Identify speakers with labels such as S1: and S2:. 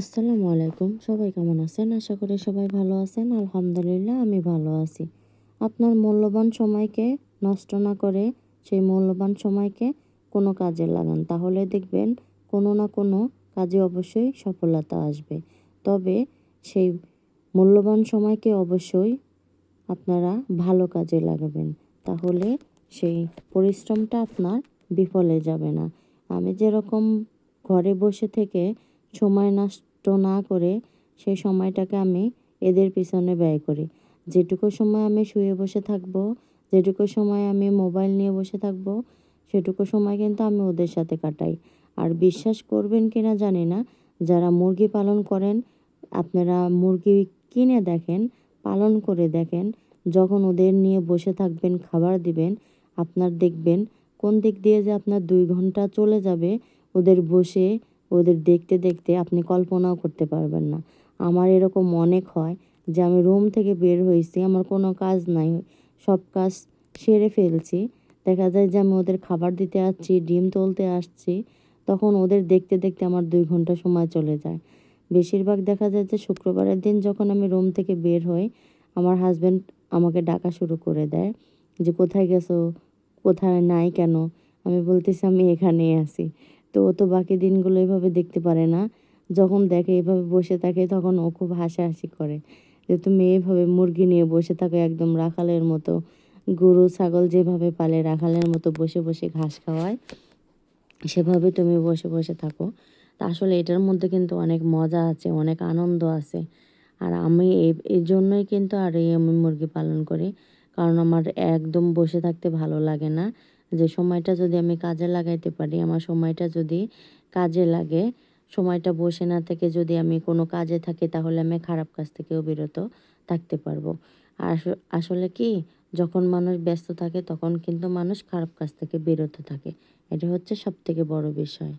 S1: আসসালামু আলাইকুম। সবাই কেমন আছেন? আশা করি সবাই ভালো আছেন। আলহামদুলিল্লাহ, আমি ভালো আছি। আপনার মূল্যবান সময়কে নষ্ট না করে সেই মূল্যবান সময়কে কোনো কাজে লাগান। তাহলে দেখবেন কোনো না কোনো কাজে অবশ্যই সফলতা আসবে। তবে সেই মূল্যবান সময়কে অবশ্যই আপনারা ভালো কাজে লাগাবেন। তাহলে সেই পরিশ্রমটা আপনার বিফলে যাবে না। আমি যেরকম ঘরে বসে থেকে সময় নষ্ট না করে সেই সময়টাকে আমি এদের পিছনে ব্যয় করি। যেটুকু সময় আমি শুয়ে বসে থাকব, যেটুকু সময় আমি মোবাইল নিয়ে বসে থাকব, সেটুকু সময় কিন্তু আমি ওদের সাথে কাটাই। আর বিশ্বাস করবেন কি না জানি না, যারা মুরগি পালন করেন, আপনারা মুরগি কিনে দেখেন, পালন করে দেখেন, যখন ওদের নিয়ে বসে থাকবেন, খাবার দিবেন, আপনার দেখবেন কোন দিক দিয়ে যে আপনার দুই ঘণ্টা চলে যাবে, ওদের বসে ওদের দেখতে দেখতে আপনি কল্পনাও করতে পারবেন না। আমার এরকম অনেক হয় যে আমি রুম থেকে বের হয়েছি, আমার কোনো কাজ নাই, সব কাজ সেরে ফেলছি। দেখা যায় যে আমি ওদের খাবার দিতে আসছি, ডিম তুলতে আসছি, তখন ওদের দেখতে দেখতে আমার দুই ঘণ্টা সময় চলে যায়। বেশিরভাগ দেখা যায় যে শুক্রবারের দিন যখন আমি রুম থেকে বের হই, আমার হাজব্যান্ড আমাকে ডাকা শুরু করে দেয় যে, কোথায় গেছো? কোথায় নাই কেন? আমি বলতেছি, আমি এখানেই আছি। তো ও তো বাকি দিনগুলো এভাবে দেখতে পারে না। যখন দেখে এভাবে বসে থাকে তখন ও খুব হাসাহাসি করে। যে তুমি এভাবে মুরগি নিয়ে বসে থাকো একদম রাখালের মতো, গরু, ছাগল যেভাবে পালে রাখালের মতো বসে বসে ঘাস খাওয়ায়, সেভাবে তুমি বসে বসে থাকো। তা আসলে এটার মধ্যে কিন্তু অনেক মজা আছে, অনেক আনন্দ আছে। আর আমি এই জন্যই কিন্তু আর এই আমি মুরগি পালন করি। কারণ আমার একদম বসে থাকতে ভালো লাগে না। যে সময়টা যদি আমি কাজে লাগাইতে পারি, আমার সময়টা যদি কাজে লাগে, সময়টা বসে না থেকে যদি আমি কোনো কাজে থাকি, তাহলে আমি খারাপ কাজ থেকেও বিরত থাকতে পারব। আর আসলে কি, যখন মানুষ ব্যস্ত থাকে, তখন কিন্তু মানুষ খারাপ কাজ থেকে বিরত থাকে। এটা হচ্ছে সব থেকে বড় বিষয়।